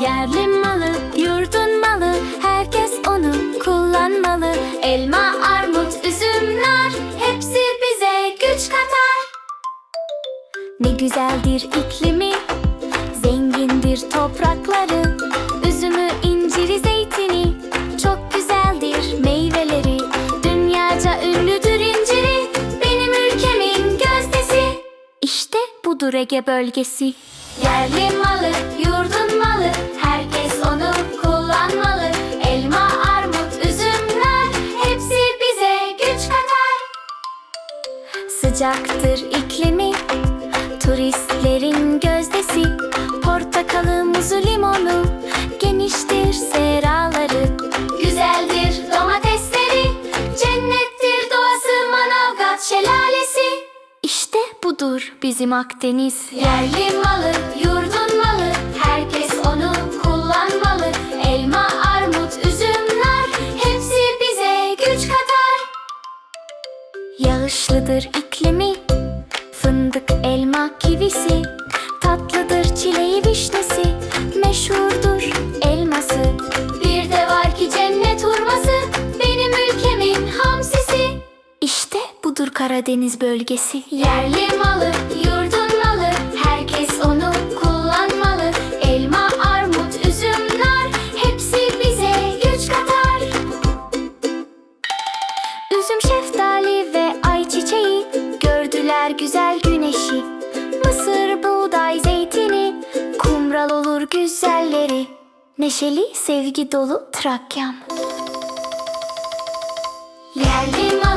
Yerli yurdun malı Herkes onu kullanmalı Elma, armut, üzüm, Hepsi bize güç katar Ne güzeldir iklimi Zengindir toprakları İşte budur Ege bölgesi. Yerli malı, yurdun malı Herkes onu kullanmalı. Elma, armut, üzüm, nar Hepsi bize güç katar. Sıcaktır iklimi Turistlerin gözdesi. Portakalı, muzu, limonu Geniştir budur bizim Akdeniz. Yerli malı, yurdun malı Herkes onu kullanmalı. Elma, armut, üzüm, nar Hepsi bize güç katar. Yağışlıdır iklimi Fındık, elma, kivisi Karadeniz bölgesi. Yerli malı, yurdun malı Herkes onu kullanmalı. Elma, armut, üzüm, nar Hepsi bize güç katar. Üzüm, şeftali ve ayçiçeği Gördüler güzel güneşi. Mısır, buğday, zeytini Kumral olur güzelleri. Neşeli, sevgi dolu Trakya'm Yerli malı